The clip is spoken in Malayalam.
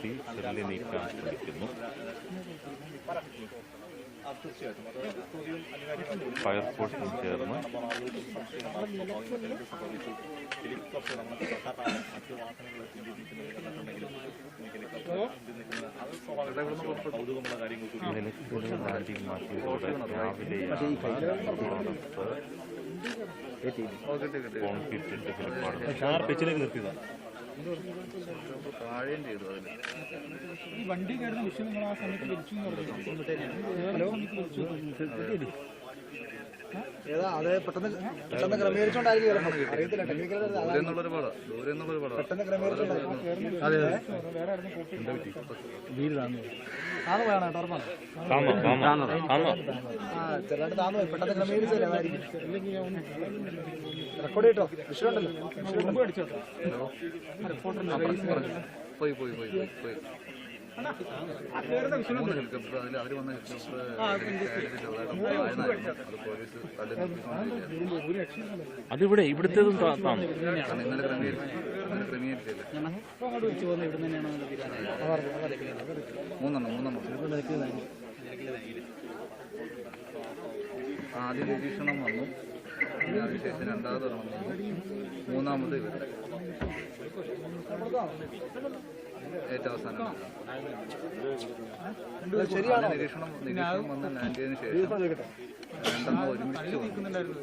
നടത്തി ത്രില്ല് നീക്കാൻ ശ്രമിക്കുന്നു. ഫയർഫോഴ്സും ചേർന്ന് നിലയ്ക്കൽ ലാൻഡിംഗ് മാറ്റിയതോടെ രാവിലെയാണ് പുറത്ത് കോൺക്രീറ്റ് ഈ വണ്ടി കയറുന്ന വിഷയം നിങ്ങൾ ആ സമയത്ത് എന്ന് പറഞ്ഞു ഏതാ അത് പെട്ടെന്ന് പെട്ടെന്ന് ക്രമീകരിച്ചോണ്ടായിരിക്കും. അറിയത്തില്ല ടെക്നിക്കൽ പെട്ടെന്ന് ആ ചെറുതായിട്ട് താന്നു പോയി. പെട്ടെന്ന് ക്രമീകരിച്ചല്ലേ അതായിരിക്കും. റെക്കോർഡ് ചെയ്തോ? വിഷയമുണ്ടല്ലോ അടിച്ചോട്ടോ പോയി പോയി പോയി പോയി. ഹെലികോപ്റ്റർ അതിൽ അവർ വന്ന ഹെലികോപ്റ്റർ ചെറുതായിട്ട് അത് പോലീസ്. അതിവിടെ ഇവിടുത്തേതും ആദ്യ താന്നു കാരണം ഇന്നലെ ക്രമീകരിച്ചു ഇന്നലെ ക്രമീകരിച്ചില്ല. മൂന്നെണ്ണം മൂന്നെണ്ണം. ആദ്യം നിരീക്ഷണം വന്നു. അതിനുശേഷം രണ്ടാമത് മൂന്നാമത് ഇവരുടെ. ഏറ്റവും അവസാനം. നിരീക്ഷണം നിരീക്ഷണം വന്ന് ലാൻഡ് ചെയ്തതിനു ശേഷം രണ്ടെണ്ണം ഒരുമിച്ച് വന്നു.